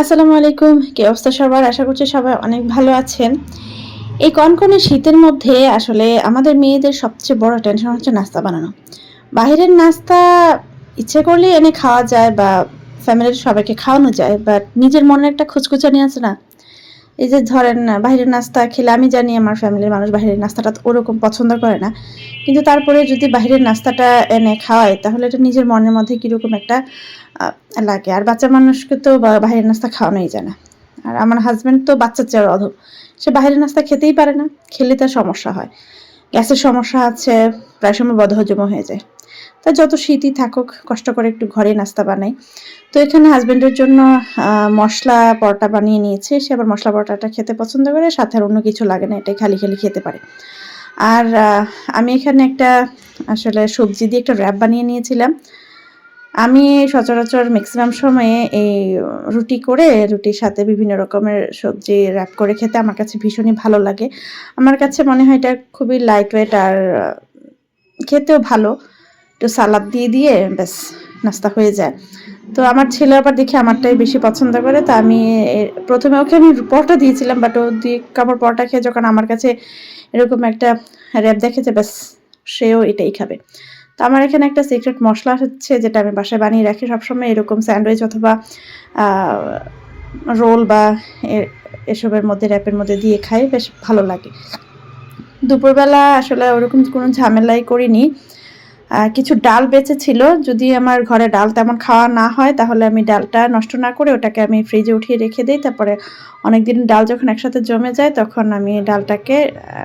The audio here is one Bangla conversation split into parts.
আসসালামু আলাইকুম। কি অবস্থা সবার? আশা করছি সবাই অনেক ভালো আছেন। এই কনকনে শীতের মধ্যে আসলে আমাদের মেয়েদের সবচেয়ে বড় টেনশন হচ্ছে নাস্তা বানানো। বাইরের নাস্তা ইচ্ছে করলে এনে খাওয়া যায় বা ফ্যামিলির সবাইকে খাওয়ানো যায় বাট নিজের মনে একটা খুচখুচানি আছে না? এই যে ধরেন না বাইরের নাস্তা খেলে আমি জানি আমার ফ্যামিলির মানুষ বাইরের নাস্তাটা ওরকম পছন্দ করে না। কিন্তু তারপরে যদি বাইরের নাস্তাটা এনে খাওয়ায়, তাহলে এটা নিজের মনের মধ্যে কীরকম একটা লাগে। আর বাচ্চা মানুষকে তো বাইরের নাস্তা খাওয়ানোই যায় না। আর আমার হাজব্যান্ড তো বাচ্চার চেয়ে অধম সে বাইরের নাস্তা খেতেই পারে না, খেলে তার সমস্যা হয়। গ্যাসের সমস্যা আছে, প্রায় সময় বদহজম হয়ে যায়। তা যত শীতই থাকুক, কষ্ট করে একটু ঘরে নাস্তা বানাই। তো এখানে হাজব্যান্ডের জন্য মশলা পরোটা বানিয়ে নিয়েছে। সে আবার মশলা পরোটাটা খেতে পছন্দ করে, সাথে আর অন্য কিছু লাগে না, এটাই খালি খালি খেতে পারে। আর আমি এখানে একটা আসলে সবজি দিয়ে একটা র্যাপ বানিয়ে নিয়েছিলাম। আমি সচরাচর ম্যাক্সিমাম সময়ে এই রুটি করে রুটির সাথে বিভিন্ন রকমের সবজি র্যাপ করে খেতে আমার কাছে ভীষণই ভালো লাগে। আমার কাছে মনে হয় এটা খুবই লাইট ওয়েট আর, খেতেও ভালো। একটু সালাদ দিয়ে দিয়ে ব্যাস, নাস্তা হয়ে যায়। তো আমার ছেলে আবার দেখে আমারটাই বেশি পছন্দ করে, তো আমি প্রথমে ওকে আমি পরোটা দিয়েছিলাম বাট ও দিয়ে কাপড় পরোটা খেয়ে যখন আমার কাছে এরকম একটা র্যাপ দেখেছে ব্যাস, সেও এটাই খাবে। তো আমার এখানে একটা সিক্রেট মশলা হচ্ছে যেটা আমি বাসায় বানিয়ে রাখি। সবসময় এরকম স্যান্ডউইচ অথবা রোল বা এসবের মধ্যে, র্যাপের মধ্যে দিয়ে খাই, বেশ ভালো লাগে। দুপুরবেলা আসলে ওরকম কোনো ঝামেলাই করিনি। কিছু ডাল বেঁচে ছিল। যদি আমার ঘরে ডাল তেমন খাওয়া না হয়, তাহলে আমি ডালটা নষ্ট না করে ওটাকে আমি ফ্রিজে উঠিয়ে রেখে দিই। তারপরে অনেকদিন ডাল যখন একসাথে জমে যায়, তখন আমি ডালটাকে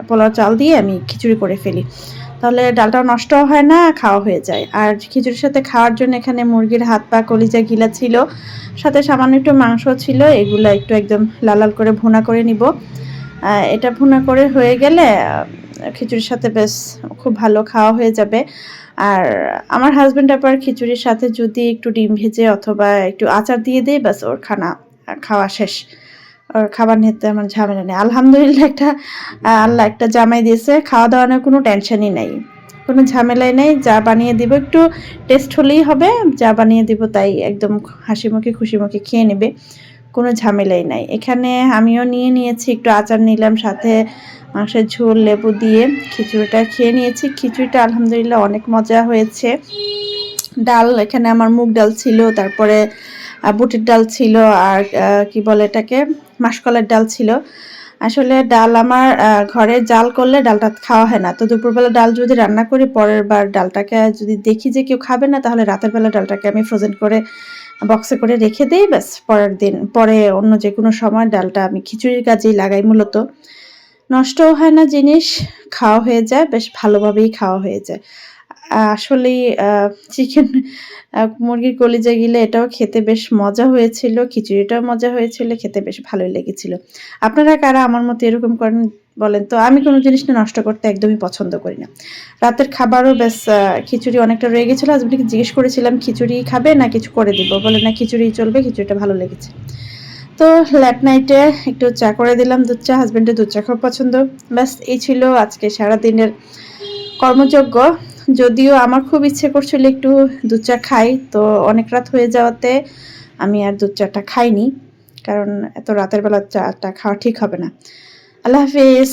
পোলাও চাল দিয়ে আমি খিচুড়ি করে ফেলি। তাহলে ডালটাও নষ্টও হয় না, খাওয়া হয়ে যায়। আর খিচুড়ির সাথে খাওয়ার জন্য এখানে মুরগির হাত পা, কলিজা, গিলা ছিল। সাথে সামান্য একটু মাংস ছিল, এগুলো একটু একদম লাল লাল করে ভুনা করে নিব। এটা ভুনা করে হয়ে গেলে খিচুড়ির সাথে বেশ খুব ভালো খাওয়া হয়ে যাবে। আর আমার হাজব্যান্ড আবার খিচুড়ির সাথে যদি একটু ডিম ভেজে অথবা একটু আচার দিয়ে দেয়, ব্যাস ওর খানা, খাওয়া শেষ। খাবার নিতে আমার ঝামেলা নেই। আলহামদুলিল্লাহ একটা আল্লাহ একটা জামাই দিয়েছে। খাওয়া দাওয়া নিয়ে কোনো টেনশনই নেই। কোনো ঝামেলাই নেই। যা বানিয়ে দিব একটু টেস্ট হলেই হবে। যা বানিয়ে দিব তাই একদম হাসি মুখে খুশি মুখে খেয়ে নেবে। কোনো ঝামেলাই নাই। এখানে আমিও নিয়ে নিয়েছি, একটু আচার নিলাম, সাথে মাংসের ঝোল, লেবু দিয়ে খিচুড়িটা খেয়ে নিয়েছি। খিচুড়িটা আলহামদুলিল্লাহ অনেক মজা হয়েছে। ডাল, এখানে আমার মুগ ডাল ছিল, তারপরে বুটের ডাল ছিল আর কি বলে এটাকে? মাসকলার ডাল ছিল। আসলে ডাল আমার ঘরে জাল করলে ডালটা খাওয়া হয় না। তো দুপুরবেলা ডাল যদি রান্না করি, পরের বার ডালটাকে যদি দেখি যে কেউ খাবে না, তাহলে রাতের বেলা ডালটাকে আমি ফ্রোজেন করে বক্সে করে রেখে দিই, ব্যাস, পরের দিন। পরে অন্য যে কোনো সময় ডালটা আমি খিচুড়ির কাজেই লাগাই মূলত। নষ্টও হয় না জিনিস, খাওয়া হয়ে যায়, বেশ ভালোভাবেই খাওয়া হয়ে যায়। আসলে চিকেন মুরগির কলিজা গিলে এটাও খেতে বেশ মজা হয়েছিল, খিচুড়িটাও মজা হয়েছিল, খেতে বেশ ভালোই লেগেছিল। আপনারা কারা আমার মতো এরকম করেন বলেন তো? আমি কোনো জিনিসটা নষ্ট করতে একদমই পছন্দ করি না। রাতের খাবারও বেশ খিচুড়ি অনেকটা রয়ে গেছিল। হাজবেন্ডকে জিজ্ঞেস করেছিলাম, খিচুড়ি খাবে না কিছু করে দিব? বলে না, খিচুড়ি চলবে, খিচুড়িটা ভালো লেগেছে। তো ল্যাট নাইটে একটু চা করে দিলাম, দুধ চা হাজবেন্ডের দুধ চা খুব পছন্দ। ব্যাস, এই ছিল আজকে সারা দিনের যদিও আমার খুব ইচ্ছে করছিল একটু দুধ চা খাই, তো অনেক রাত হয়ে যাওয়াতে আমি আর দুধ চাটা খাইনি, কারণ এত রাতের বেলা চাটা খাওয়া ঠিক হবে না। আল্লাহ হাফিজ।